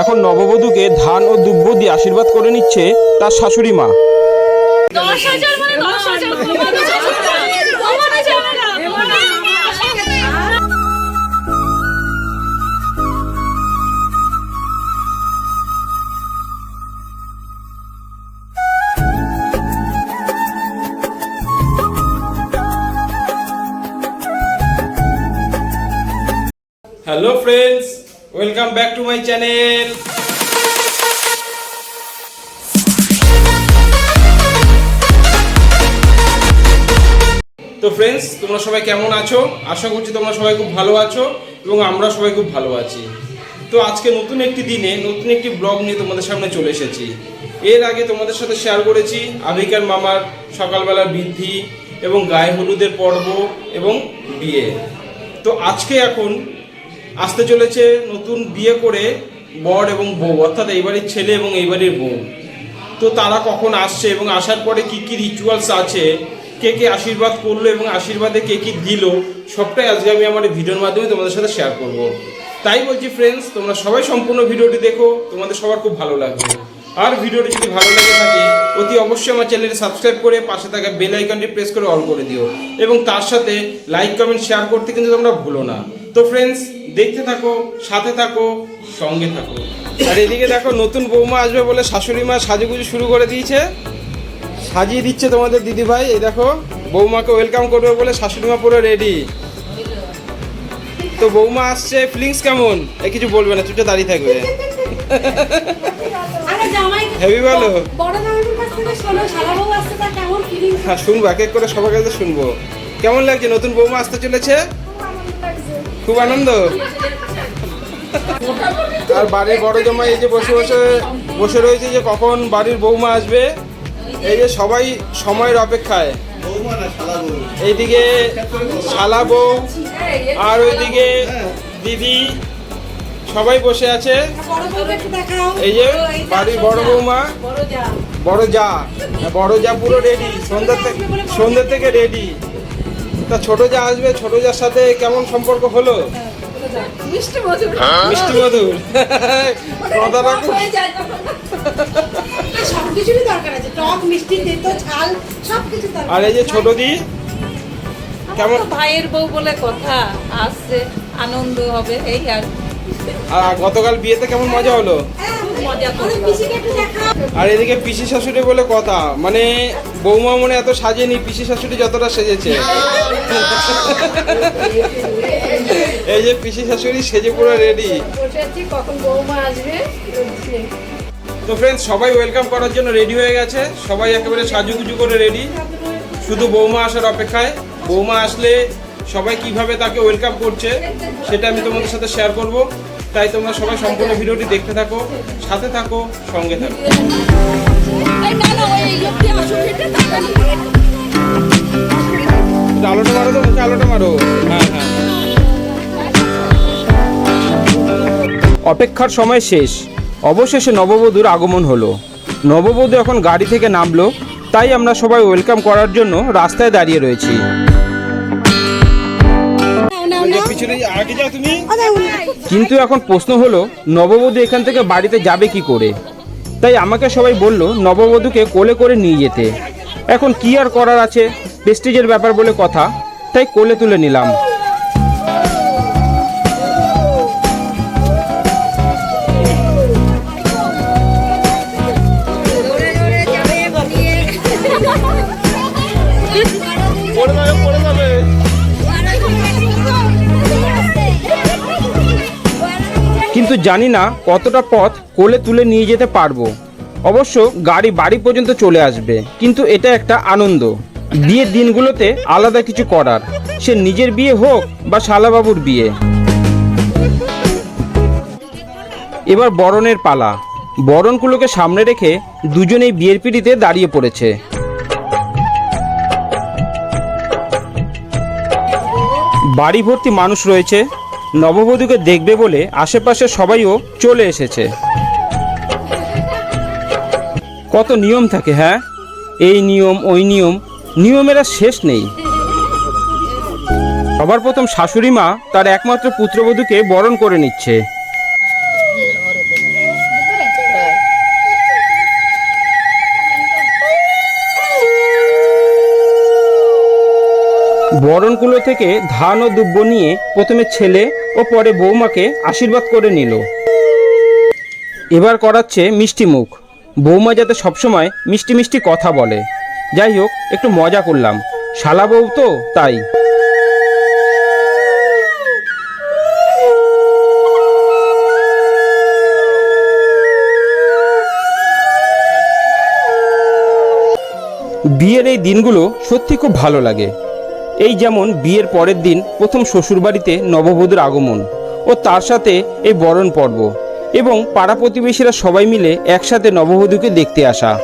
এখন নববধূকে ধান ও দুব্য দিয়ে আশীর্বাদ করে নিচ্ছে তার শাশুড়ি মা। Hello friends welcome back to my channel তো ফ্রেন্ডস তোমরা সবাই কেমন আছো? আশা করছি তোমরা সবাই খুব ভালো আছো এবং আমরা সবাই খুব ভালো আছি। তো আজকে নতুন একটি দিনে নতুন একটি ব্লগ নিয়ে তোমাদের সামনে চলে এসেছি। এর আগে তোমাদের সাথে শেয়ার করেছি আবিকার মামার সকালবেলার বৃদ্ধি এবং গায়ে হলুদের পর্ব এবং বিয়ে। তো আজকে এখন আসতে চলেছে নতুন বিয়ে করে বর এবং বউ, অর্থাৎ এই বাড়ির ছেলে এবং এই বাড়ির বউ। তো তারা কখন আসছে এবং আসার পরে কি কি রিচুয়ালস আছে, কে কে আশীর্বাদ করল এবং আশীর্বাদে কে কী দিল, সবটাই আজকে আমি আমার ভিডিওর মাধ্যমে তোমাদের সাথে শেয়ার করব। তাই বলছি ফ্রেন্ডস তোমরা সবাই সম্পূর্ণ ভিডিওটি দেখো, তোমাদের সবার খুব ভালো লাগবে। আর ভিডিওটি যদি ভালো লেগে থাকে, অতি অবশ্যই আমার চ্যানেলটি সাবস্ক্রাইব করে পাশে থাকা বেল আইকনটি প্রেস করে অল করে দিও। এবং তার সাথে লাইক, কমেন্ট, শেয়ার করতে কিন্তু তোমরা ভুলো না। তো ফ্রেন্ডস দেখতে থাকো, সাথে থাকো, সঙ্গে থাকো। আর এদিকে দেখো, নতুন বৌমা আসবে বলে শাশুড়ি মা সাজুগুজু শুরু করে দিয়েছে। সাজিয়ে দিচ্ছে তোমাদের দিদি ভাই এই দেখো, বৌমাকে ওয়েলকাম করবে বলে শাশুড়ি মা পুরো রেডি তো বৌমা আসছে ফিলিংস কেমন? এ কিছু বলবে না, চুপচাপ দাঁড়িয়ে থাকবে। হেভি ভালো। হ্যাঁ শুনব এক এক করে সবার কাছে শুনব। কেমন লাগছে? নতুন বৌমা আসতে চলেছে? খুব আনন্দ আর বাড়ির বড় জামাই এই যে বসে বসে বসে রয়েছে যে কখন বাড়ির বৌমা আসবে। এই যে সবাই সময়ের অপেক্ষায়। এইদিকে শালা বউ আর ওইদিকে দিদি সবাই বসে আছে। এই যে বাড়ির বড় বৌমা বড় যা বড় যা পুরো রেডি সন্ধ্যা থেকে সন্ধ্যা থেকে রেডি তা ছোট যা আসবে ছোট যার সাথে কেমন সম্পর্ক হলো? মিষ্টি মধুর। মিষ্টি মধুর। হয়ে যায় তখন। সব কিছুরই দরকার আছে। টক মিষ্টি তেতো ঝাল সব দরকার আর এই যে ছোট দি কেমন ভাইয়ের বউ বলে কথা আসছে আনন্দ হবে এই আর আর গতকাল বিয়েতে কেমন মজা হলো? আরে এদিকে পিসি শাশুড়ি বলে কথা মানে বৌমা মনে এত সাজেনি, পিসি শাশুড়ি যতটা সেজেছে। এই যে পিসি শাশুড়ি সেজে পুরো রেডি তো ফ্রেন্ডস সবাই ওয়েলকাম করার জন্য রেডি হয়ে গেছে। সবাই একেবারে সাজুগুজু করে রেডি শুধু বৌমা আসার অপেক্ষায়। বৌমা আসলে সবাই কীভাবে তাকে ওয়েলকাম করছে, সেটা আমি তোমাদের সাথে শেয়ার করব। তাই তোমরা সবাই সম্পূর্ণ ভিডিওটি দেখতে থাকো, সাথে থাকো, সঙ্গে থাকো। আলোটা মারো তো, মুখে আলোটা মারো। হ্যাঁ হ্যাঁ। অপেক্ষার সময় শেষ। অবশেষে নববধূর আগমন হলো। নববধূ এখন গাড়ি থেকে নামলো, তাই আমরা সবাই ওয়েলকাম করার জন্য রাস্তায় দাঁড়িয়ে রয়েছি। কিন্তু এখন প্রশ্ন হলো নববধূ এখান থেকে বাড়িতে যাবে কি করে? তাই আমাকে সবাই বলল নববধূকে কোলে করে নিয়ে যেতে। এখন কি আর করার আছে? প্রেস্টিজের ব্যাপার বলে কথা তাই কোলে তুলে নিলাম। কিন্তু জানি না কতটা পথ কোলে তুলে নিয়ে যেতে পারব। অবশ্য গাড়ি বাড়ি পর্যন্ত চলে আসবে, কিন্তু এটা একটা আনন্দ। বিয়ের দিনগুলোতে আলাদা কিছু করার, সে নিজের বিয়ে হোক বা শালাবাবুর বিয়ে। এবার বরণের পালা। বরণগুলোকে সামনে রেখে দুজনেই বিয়ের পিড়িতে দাঁড়িয়ে পড়েছে। বাড়ি ভর্তি মানুষ রয়েছে নববধূকে দেখবে বলে আশেপাশে সবাইও চলে এসেছে। কত নিয়ম থাকে হ্যাঁ? এই নিয়ম, ওই নিয়ম, নিয়মের আর শেষ নেই। সবার প্রথম শাশুড়ি মা তার একমাত্র পুত্রবধূকে বরণ করে নিচ্ছে। বরণকুলো থেকে ধান ও দুব্য নিয়ে প্রথমে ছেলে ও পরে বৌমাকে আশীর্বাদ করে নিল। এবার করাচ্ছে মিষ্টি মুখ। বৌমা যাতে সবসময় মিষ্টি মিষ্টি কথা বলে। যাই হোক, একটু মজা করলাম। শালা বউ তো, তাই। বিয়ের এই দিনগুলো সত্যি খুব ভালো লাগে। এই যেমন বিয়ের পরের দিন প্রথম শ্বশুরবাড়িতে নববধূর আগমন ও তার সাথে এই বরণ পর্ব এবং পাড়া প্রতিবেশীরা সবাই মিলে একসাথে নববধূকে দেখতে আসা।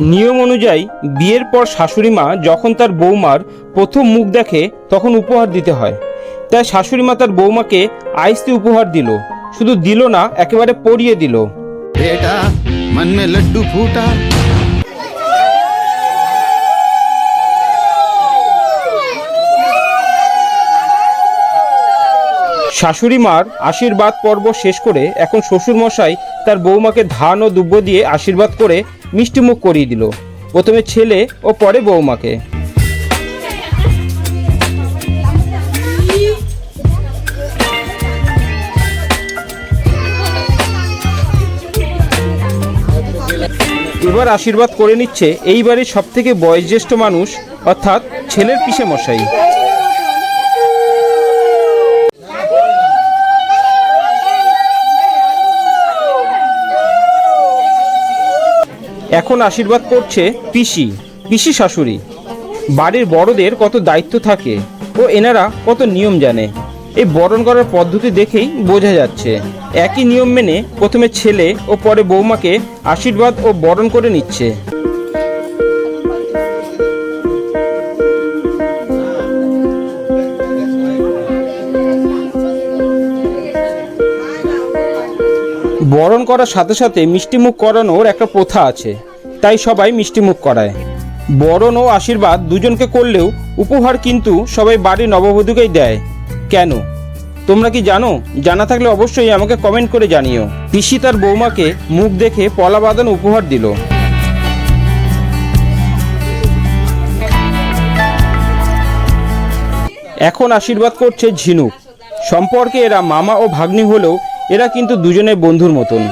নিয়ম অনুযায়ী বিয়ের পর শাশুড়ি মা যখন তার বৌমার প্রথম মুখ দেখে তখন উপহার দিতে হয়। তাই শাশুড়ি মা তার বৌমাকে আইসি উপহার দিল শুধু দিল না একেবারে পরিয়ে দিল। শাশুড়ি মার আশীর্বাদ পর্ব শেষ করে এখন শ্বশুর মশাই তার বৌমাকে ধান ও দুব্য দিয়ে আশীর্বাদ করে মিষ্টিমুখ করিয়ে দিল। প্রথমে ছেলে ও পরে বৌমাকে এবার আশীর্বাদ করে নিচ্ছে এই বাড়ির সব থেকে বয়োজ্যেষ্ঠ মানুষ, অর্থাৎ ছেলের পিসে মশাই এখন আশীর্বাদ করছে পিসি পিসি শাশুড়ি। বাড়ির বড়দের কত দায়িত্ব থাকে ও এনারা কত নিয়ম জানে। এই বরণ করার পদ্ধতি দেখেই বোঝা যাচ্ছে। একই নিয়ম মেনে প্রথমে ছেলে ও পরে বৌমাকে আশীর্বাদ ও বরণ করে নিচ্ছে। বরণ করার সাথে সাথে মিষ্টিমুখ করানোর একটা প্রথা আছে। তাই সবাই মিষ্টিমুখ করায়। বরণ ও আশীর্বাদ দুজনকে করলেও উপহার কিন্তু সবাই বাড়ির নববধূকেই দেয়। কেন? তোমরা কি জানো? জানা থাকলে অবশ্যই আমাকে কমেন্ট করে জানিও। পিসি তার বৌমাকে মুখ দেখে পলা বাঁধানো উপহার দিল। এখন আশীর্বাদ করছে ঝিনুক। সম্পর্কে এরা মামা ও ভাগ্নি হলেও এরা কিন্তু দুজনে বন্ধুর মতন।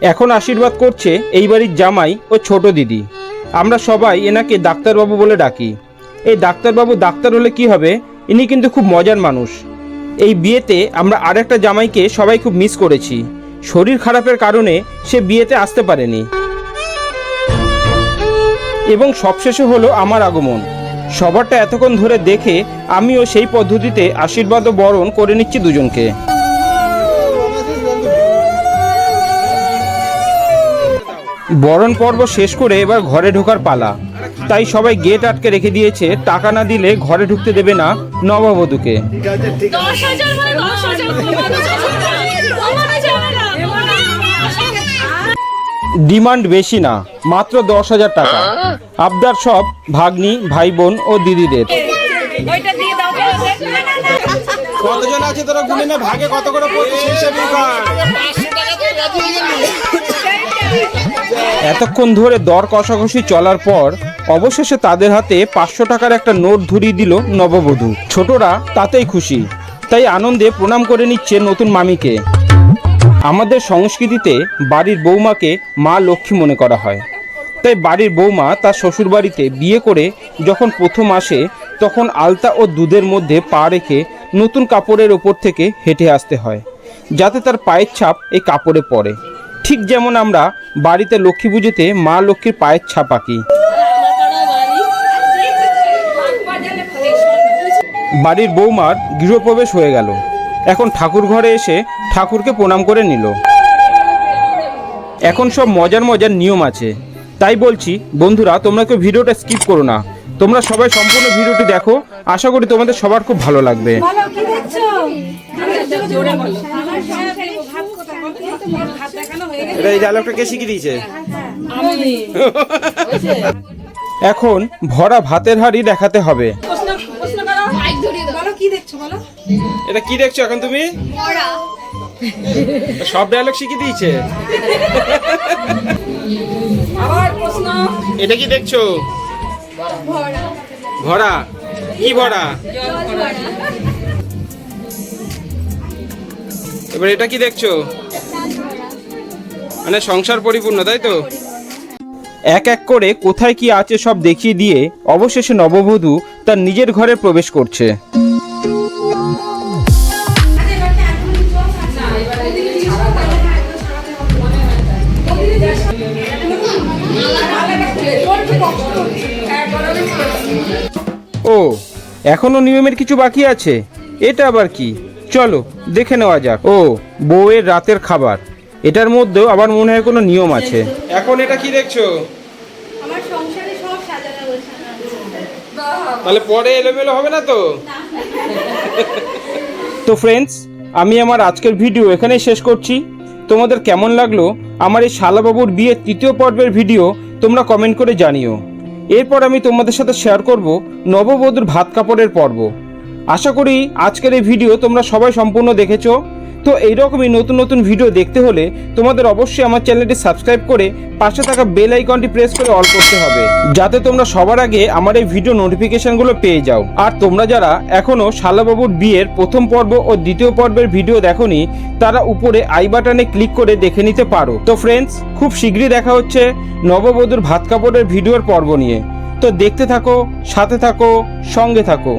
এখন আশীর্বাদ করছে এই বাড়ির জামাই ও ছোট দিদি। আমরা সবাই এনাকে ডাক্তারবাবু বলে ডাকি। এই ডাক্তারবাবু ডাক্তার হলে কি হবে? ইনি কিন্তু খুব মজার মানুষ। এই বিয়েতে আমরা আরেকটা জামাইকে সবাই খুব মিস করেছি। শরীর খারাপের কারণে সে বিয়েতে আসতে পারেনি। এবং সবশেষে হলো আমার আগমন। সবারটা এতক্ষণ ধরে দেখে আমিও সেই পদ্ধতিতে আশীর্বাদ বরণ করে নিচ্ছি দুজনকে। বরণ পর্ব শেষ করে এবার ঘরে ঢোকার পালা। তাই সবাই গেট আটকে রেখে দিয়েছে, টাকা না দিলে ঘরে ঢুকতে দেবে না নববধূকে। ডিমান্ড বেশি না মাত্র দশ হাজার টাকা। আবদার সব ভাগ্নি ভাই বোন ও দিদিদের। ওইটা দিয়ে দাও কতজন আছে তোরা গুনে না ভাগে কত করে পড়ছে সেই হিসাবে এতক্ষণ ধরে দর কষাকষি চলার পর অবশেষে তাদের হাতে পাঁচশো টাকার একটা নোট ধরিয়ে দিল নববধূ। ছোটরা তাতেই খুশি। তাই আনন্দে প্রণাম করে নিচ্ছে নতুন মামিকে। আমাদের সংস্কৃতিতে বাড়ির বৌমাকে মা লক্ষ্মী মনে করা হয়। তাই বাড়ির বৌমা তার শ্বশুরবাড়িতে বিয়ে করে যখন প্রথম আসে, তখন আলতা ও দুধের মধ্যে পা রেখে নতুন কাপড়ের ওপর থেকে হেঁটে আসতে হয়, যাতে তার পায়ের ছাপ এই কাপড়ে পড়ে। ঠিক যেমন আমরা বাড়িতে লক্ষ্মী পুজোতে মা লক্ষ্মীর পায়ের ছাপ আঁকি। বাড়ির বৌমার গৃহপ্রবেশ হয়ে গেল। এখন ঠাকুর ঘরে এসে ঠাকুরকে প্রণাম করে নিল। এখন সব মজার মজার নিয়ম আছে। তাই বলছি বন্ধুরা তোমরা কেউ ভিডিওটা স্কিপ করো না। তোমরা সবাই সম্পূর্ণ ভিডিওটি দেখো। আশা করি তোমাদের সবার খুব ভালো লাগবে। বলো কি দেখছ? এটা এই ডায়লগটা কে শিখিয়ে দিয়েছে? এখন ভরা ভাতের হাঁড়ি দেখাতে হবে। এটা কি দেখছ এখন তুমি? সব ডায়লগ শিখিয়ে দিয়েছে। এটা কি দেখছ? ভরা। কি ভরা? এবার এটা কি দেখছ? মানে সংসার পরিপূর্ণ তাই তো? এক এক করে কোথায় কি আছে সব দেখিয়ে দিয়ে অবশেষে নববধূ তার নিজের ঘরে প্রবেশ করছে। ও এখনও নিয়মের কিছু বাকি আছে? এটা আবার কি? চলো দেখে নেওয়া যাক। ও বউয়ের রাতের খাবার। এটার মধ্যেও আবার মনে হয় কোনো নিয়ম আছে। এখন এটা কি দেখছ। তাহলে পরে এলোমেলো হবে না তো? তো ফ্রেন্ডস আমি আমার আজকের ভিডিও এখানেই শেষ করছি। তোমাদের কেমন লাগল আমার এই শালাবাবুর বিয়ের তৃতীয় পর্বের ভিডিও তোমরা কমেন্ট করে জানিও। এরপর আমি তোমাদের সাথে শেয়ার করব নববধূর ভাত কাপড়ের পর্ব। আশা করি আজকের এই ভিডিও তোমরা সবাই সম্পূর্ণ দেখেছ। তো এইরকমই নতুন নতুন ভিডিও দেখতে হলে তোমাদের অবশ্যই আমার চ্যানেলটি সাবস্ক্রাইব করে পাশে থাকা বেল আইকনটি প্রেস করে অল করতে হবে। যাতে তোমরা সবার আগে আমার এই ভিডিও নোটিফিকেশনগুলো পেয়ে যাও। আর তোমরা যারা এখনও শালাবাবুর বিয়ের প্রথম পর্ব ও দ্বিতীয় পর্বের ভিডিও দেখোনি, তারা উপরে আই বাটনে ক্লিক করে দেখে নিতে পারো। তো ফ্রেন্ডস খুব শীঘ্রই দেখা হচ্ছে নববধূর ভাত কাপড়ের ভিডিওর পর্ব নিয়ে। তো দেখতে থাকো, সাথে থাকো, সঙ্গে থাকো।